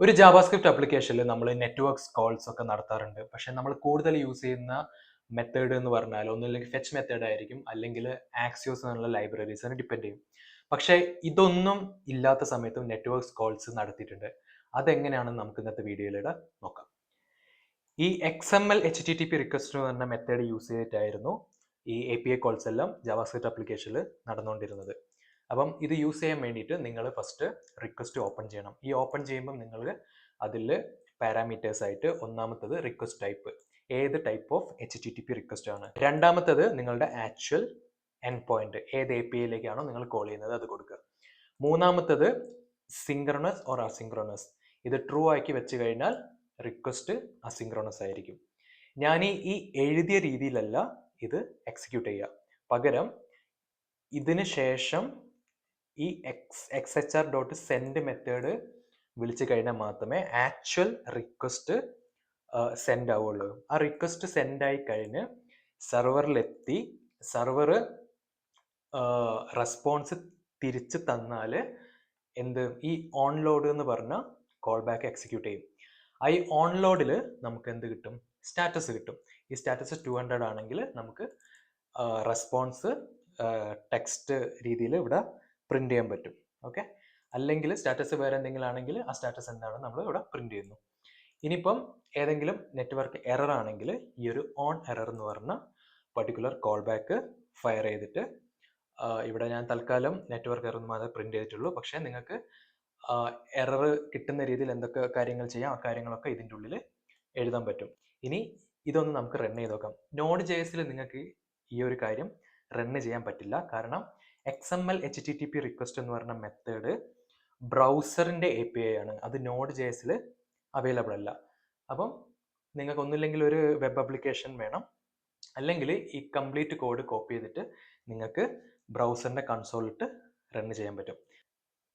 ഒരു ജാവാസ്ക്രിപ്റ്റ് ആപ്ലിക്കേഷനിൽ നമ്മൾ നെറ്റ്വർക്ക്സ് കോൾസ് ഒക്കെ നടത്താറുണ്ട്. പക്ഷെ നമ്മൾ കൂടുതൽ യൂസ് ചെയ്യുന്ന മെത്തേഡ് എന്ന് പറഞ്ഞാൽ ഒന്നുമില്ലെങ്കിൽ ഫെച്ച് മെത്തേഡ് ആയിരിക്കും അല്ലെങ്കിൽ ആക്സിയോസ് എന്നുള്ള ലൈബ്രറീസിനെ ഡിപ്പെൻഡ് ചെയ്യും. പക്ഷെ ഇതൊന്നും ഇല്ലാത്ത സമയത്തും നെറ്റ്വർക്ക്സ് കോൾസ് നടത്തിയിട്ടുണ്ട്. അതെങ്ങനെയാണെന്ന് നമുക്ക് ഇന്നത്തെ വീഡിയോയിലൂടെ നോക്കാം. ഈ X M L H T T P request പറഞ്ഞ മെത്തേഡ് യൂസ് ചെയ്തിട്ടായിരുന്നു ഈ എ പി ഐ കോൾസ് എല്ലാം ജാവാസ്ക്രിപ്റ്റ് ആപ്ലിക്കേഷനിൽ നടന്നുകൊണ്ടിരുന്നത്. അപ്പം ഇത് യൂസ് ചെയ്യാൻ വേണ്ടിയിട്ട് നിങ്ങൾ ഫസ്റ്റ് റിക്വസ്റ്റ് ഓപ്പൺ ചെയ്യണം. ഈ ഓപ്പൺ ചെയ്യുമ്പം നിങ്ങൾ അതിൽ പാരാമീറ്റേഴ്സ് ആയിട്ട് ഒന്നാമത്തത് റിക്വസ്റ്റ് ടൈപ്പ് ഏത് type of H T T P request ആണ്. രണ്ടാമത്തത് നിങ്ങളുടെ ആക്ച്വൽ എൻ പോയിന്റ് ഏത് എ പി ഐയിലേക്കാണോ നിങ്ങൾ കോൾ ചെയ്യുന്നത് അത് കൊടുക്കുക. മൂന്നാമത്തത് സിങ്ക്രണസ് ഓർ അസിങ്ക്രണസ് ഇത് ട്രൂ ആക്കി വെച്ച് കഴിഞ്ഞാൽ റിക്വസ്റ്റ് അസിങ്ക്രണസ് ആയിരിക്കും. ഞാൻ ഈ എഴുതിയ രീതിയിലല്ല ഇത് എക്സിക്യൂട്ട് ചെയ്യുക. പകരം ഇതിന് ശേഷം ഈ X X H R dot send method വിളിച്ചു കഴിഞ്ഞാൽ മാത്രമേ ആക്ച്വൽ റിക്വസ്റ്റ് സെൻഡ് ആവുള്ളൂ. ആ റിക്വസ്റ്റ് സെൻഡ് ആയി കഴിഞ്ഞ് സെർവറിലെത്തി സെർവർ റെസ്പോൺസ് തിരിച്ച് തന്നാൽ എന്ത്? ഈ ഓൺലോഡ് എന്ന് പറഞ്ഞ കോൾ ബാക്ക് എക്സിക്യൂട്ട് ചെയ്യും. ആ ഈ ഓൺലോഡിൽ നമുക്ക് എന്ത് കിട്ടും? സ്റ്റാറ്റസ് കിട്ടും. ഈ സ്റ്റാറ്റസ് ടു ഹൺഡ്രഡ് ആണെങ്കിൽ നമുക്ക് റെസ്പോൺസ് ടെക്സ്റ്റ് രീതിയിൽ ഇവിടെ പ്രിന്റ് ചെയ്യാൻ പറ്റും. ഓക്കെ അല്ലെങ്കിൽ സ്റ്റാറ്റസ് വേറെ എന്തെങ്കിലും ആണെങ്കിൽ ആ സ്റ്റാറ്റസ് എന്താണ് നമ്മൾ ഇവിടെ പ്രിന്റ് ചെയ്യുന്നു. ഇനിയിപ്പം ഏതെങ്കിലും നെറ്റ്വർക്ക് എറർ ആണെങ്കിൽ ഈ ഒരു ഓൺ എറർ എന്ന് പറഞ്ഞ പർട്ടിക്കുലർ കോൾ ബാക്ക് ഫയർ ചെയ്തിട്ട് ഇവിടെ ഞാൻ തൽക്കാലം നെറ്റ്വർക്ക് എറർ മാത്രമേ പ്രിന്റ് ചെയ്തിട്ടുള്ളൂ. പക്ഷേ നിങ്ങൾക്ക് എറർ കിട്ടുന്ന രീതിയിൽ എന്തൊക്കെ കാര്യങ്ങൾ ചെയ്യാം ആ കാര്യങ്ങളൊക്കെ ഇതിന്റെ ഉള്ളിൽ എഴുതാൻ പറ്റും. ഇനി ഇതൊന്ന് നമുക്ക് റൺ ചെയ്ത് നോക്കാം. നോഡ് ജെ നിങ്ങൾക്ക് ഈ ഒരു കാര്യം റൺ ചെയ്യാൻ പറ്റില്ല. കാരണം X M L H T T P request എന്ന് പറഞ്ഞ മെത്തേഡ് ബ്രൗസറിന്റെ എ പി ഐ ആണ്. അത് നോഡ് ജെ എസിൽ അവൈലബിൾ അല്ല. അപ്പം നിങ്ങൾക്ക് ഒന്നുമില്ലെങ്കിൽ ഒരു വെബ് അപ്ലിക്കേഷൻ വേണം. അല്ലെങ്കിൽ ഈ കംപ്ലീറ്റ് കോഡ് കോപ്പി ചെയ്തിട്ട് നിങ്ങൾക്ക് ബ്രൗസറിന്റെ കൺസോളിട്ട് റൺ ചെയ്യാൻ പറ്റും.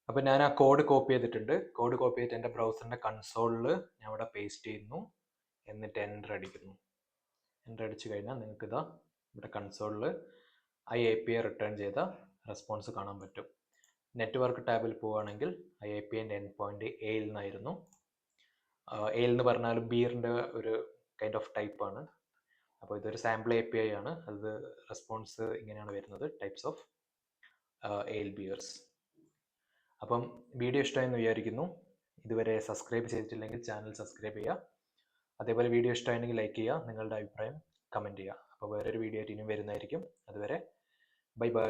അപ്പോൾ ഞാൻ ആ കോഡ് കോപ്പി ചെയ്തിട്ടുണ്ട്. കോഡ് കോപ്പി ചെയ്തിട്ട് എന്റെ ബ്രൗസറിന്റെ കൺസോളിൽ ഞാൻ ഇവിടെ പേസ്റ്റ് ചെയ്യുന്നു. എന്നിട്ട് എന്റർ അടിക്കുന്നു. എന്റർ അടിച്ചു കഴിഞ്ഞാൽ നിങ്ങൾക്ക് ഇതാ ഇവിടെ കൺസോളിൽ I A P I return ചെയ്ത റെസ്പോൺസ് കാണാൻ പറ്റും. നെറ്റ്വർക്ക് ടാബിൽ പോവുകയാണെങ്കിൽ ഐ ഐ പി എന്റെ എൻ പോയിന്റ് എയിൽ നിന്നായിരുന്നു. എയിൽ എന്ന് പറഞ്ഞാൽ ബിയറിന്റെ ഒരു കൈൻഡ് ഓഫ് ടൈപ്പ് ആണ്. അപ്പോൾ ഇതൊരു സാമ്പിൾ എ പി ഐ ആണ്. അത് റെസ്പോൺസ് ഇങ്ങനെയാണ് വരുന്നത്. ടൈപ്സ് ഓഫ് എയിൽ ബിയേഴ്സ് അപ്പം വീഡിയോ ഇഷ്ടമായെന്ന് വിചാരിക്കുന്നു. ഇതുവരെ സബ്സ്ക്രൈബ് ചെയ്തിട്ടില്ലെങ്കിൽ ചാനൽ സബ്സ്ക്രൈബ് ചെയ്യുക. അതേപോലെ വീഡിയോ ഇഷ്ടമായെങ്കിൽ ലൈക്ക് ചെയ്യുക. നിങ്ങളുടെ അഭിപ്രായം കമന്റ് ചെയ്യുക. അപ്പോൾ വേറൊരു വീഡിയോ ആയിട്ട് ഇനിയും വരുന്നതായിരിക്കും. അതുവരെ ബൈ ബൈ.